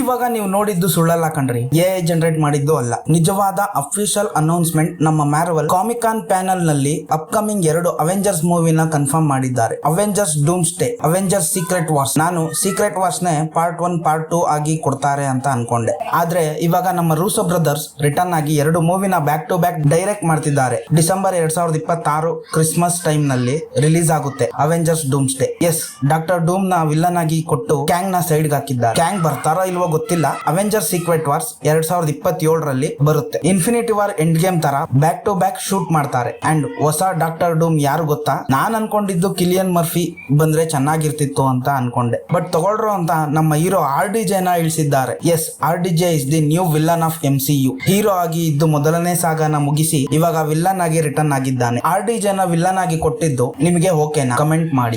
ಇವಾಗ ನೀವು ನೋಡಿದ್ದು ಸುಳ್ಳಲ್ಲ ಕಣ್ರಿ. ಎ ಜನರೇಟ್ ಮಾಡಿದ್ದು ಅಲ್ಲ. ನಿಜವಾದ ಅಫಿಷಿಯಲ್ ಅನೌನ್ಸ್ಮೆಂಟ್ ನಮ್ಮ ಮ್ಯಾರವಲ್ ಕಾಮಿಕಾನ್ ಪ್ಯಾನಲ್ನಲ್ಲಿ ಅಪ್ಕಮಿಂಗ್ ಎರಡು ಅವೆಂಜರ್ಸ್ ಮೂವಿನ ಕನ್ಫರ್ಮ್ ಮಾಡಿದ್ದಾರೆ. Avengers Doomsday Avengers Secret Wars ನಾನು ಸೀಕ್ರೆಟ್ ವಾರ್ಸ್ ನೇ ಪಾರ್ಟ್ ಒನ್ ಪಾರ್ಟ್ ಟೂ ಆಗಿ ಕೊಡ್ತಾರೆ ಅಂತ ಅನ್ಕೊಂಡೆ. ಆದ್ರೆ ಇವಾಗ ನಮ್ಮ ರೂಸೋ ಬ್ರದರ್ಸ್ ರಿಟರ್ನ್ ಆಗಿ ಎರಡು ಮೂವಿನ ಬ್ಯಾಕ್ ಟು ಬ್ಯಾಕ್ ಡೈರೆಕ್ಟ್ ಮಾಡ್ತಿದ್ದಾರೆ. ಡಿಸೆಂಬರ್ ಎರಡ್ ಸಾವಿರದ ಇಪ್ಪತ್ತಾರು ಕ್ರಿಸ್ಮಸ್ ಟೈಮ್ನಲ್ಲಿ ರಿಲೀಸ್ ಆಗುತ್ತೆ Avengers Doomsday as Doctor ಡೂಮ್ನ ವಿಲ್ಲನ್ ಆಗಿ ಕೊಟ್ಟು ಕ್ಯಾಂಗ್ನ ಸೈಡ್ ಹಾಕಿದ್ದಾರೆ. ಕ್ಯಾಂಗ್ ಬರ್ತಾರೋ ಇಲ್ವೋ ಗೊತ್ತಿಲ್ಲ. ಅವೆಂಜರ್ ಸೀಕ್ವೆಟ್ ವಾರ್ಸ್ ಎರಡ್ ಸಾವಿರದ ಇಪ್ಪತ್ತೇಳರಲ್ಲಿ ಬರುತ್ತೆ. ಇನ್ಫಿನಿಟಿ ವಾರ್ ಎಂಡ್ ಗೇಮ್ ತರ ಬ್ಯಾಕ್ ಟು ಬ್ಯಾಕ್ ಶೂಟ್ ಮಾಡ್ತಾರೆ. ಅಂಡ್ ಹೊಸ ಡಾಕ್ಟರ್ ಡೂಮ್ ಯಾರು ಗೊತ್ತಾ? ನಾನ್ ಅನ್ಕೊಂಡಿದ್ದು ಕಿಲಿಯನ್ ಮರ್ಫಿ ಬಂದ್ರೆ ಚೆನ್ನಾಗಿರ್ತಿತ್ತು ಅಂತ ಅನ್ಕೊಂಡೆ. ಬಟ್ ತಗೊಳ್ರು ಅಂತ ನಮ್ಮ ಹೀರೋ ಆರ್ ಡಿ ಜೆನ ಇಳಿಸಿದ್ದಾರೆ. Yes R D J is the new villain of M C U hero ಆಗಿ ಇದ್ದು ಮೊದಲನೇ ಸಾಗನ ಮುಗಿಸಿ ಇವಾಗ ವಿಲ್ಲನ್ ಆಗಿ ರಿಟರ್ನ್ ಆಗಿದ್ದಾನೆ. ಆರ್ ಡಿ ಜೆನ ವಿಲ್ಲನ್ ಆಗಿ ಕೊಟ್ಟಿದ್ದು ನಿಮಗೆ ಓಕೆನಾ ಕಮೆಂಟ್ ಮಾಡಿ.